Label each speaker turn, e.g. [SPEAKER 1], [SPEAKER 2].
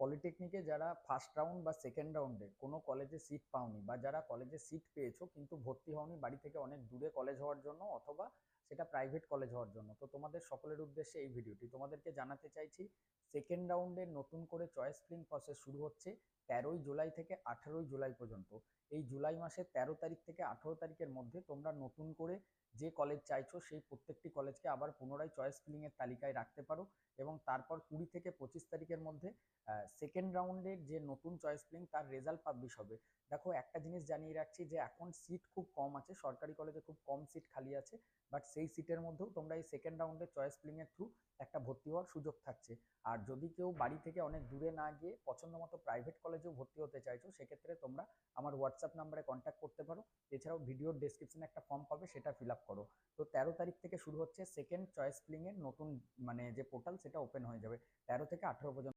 [SPEAKER 1] পলিটেকনিকে যারা first round বা second রাউন্ডে কোনো কলেজে সিট পাওনি বা যারা কলেজে সিট পেয়েছ কিন্তু ভর্তি হওনি, বাড়ি থেকে অনেক দূরে কলেজ হওয়ার জন্য অথবা সেটা প্রাইভেট কলেজ হওয়ার জন্য। তো তোমাদের সকলের উদ্দেশ্যে এই ভিডিওটি তোমাদেরকে জানাতে চাইছি সেকেন্ড রাউন্ডের নতুন করে চয়েস ফিলিং প্রসেস শুরু হচ্ছে তেরোই জুলাই থেকে আঠারোই জুলাই পর্যন্ত। এই জুলাই মাসের তেরো তারিখ থেকে আঠেরো তারিখের মধ্যে তোমরা নতুন করে যে কলেজ চাইছো, সেই প্রত্যেকটি কলেজকে আবার পুনরায় চয়েস ফিলিংয়ের তালিকায় রাখতে পারো এবং তারপর কুড়ি থেকে পঁচিশ তারিখের মধ্যে সেকেন্ড রাউন্ডের যে নতুন চয়েস ফিলিং তার রেজাল্ট পাবলিশ হবে। দেখো, একটা জিনিস জানিয়ে রাখছি যে এখন সিট খুব কম আছে, সরকারি কলেজে খুব কম সিট খালি আছে বাট সেই সিটের মধ্যেও তোমরা এই সেকেন্ড রাউন্ডের চয়েস ফিলিংয়ের থ্রু একটা ভর্তি হওয়ার সুযোগ থাকছে। আর যদি কেউ বাড়ি থেকে অনেক দূরে না গিয়ে পছন্দ মতো প্রাইভেট কলেজেও ভর্তি হতে চাইছো, সেক্ষেত্রে তোমরা আমার হোয়াটসঅ্যাপ নাম্বারে কন্ট্যাক্ট করতে পারো। এছাড়াও ভিডিওর ডেসক্রিপশনে একটা ফর্ম পাবে, সেটা ফিল আপ করো। তো তেরো তারিখ থেকে শুরু হচ্ছে সেকেন্ড চয়েস ফিলিংয়ের নতুন মানে যে পোর্টাল সেটা ওপেন হয়ে যাবে। তেরো থেকে আঠেরো পর্যন্ত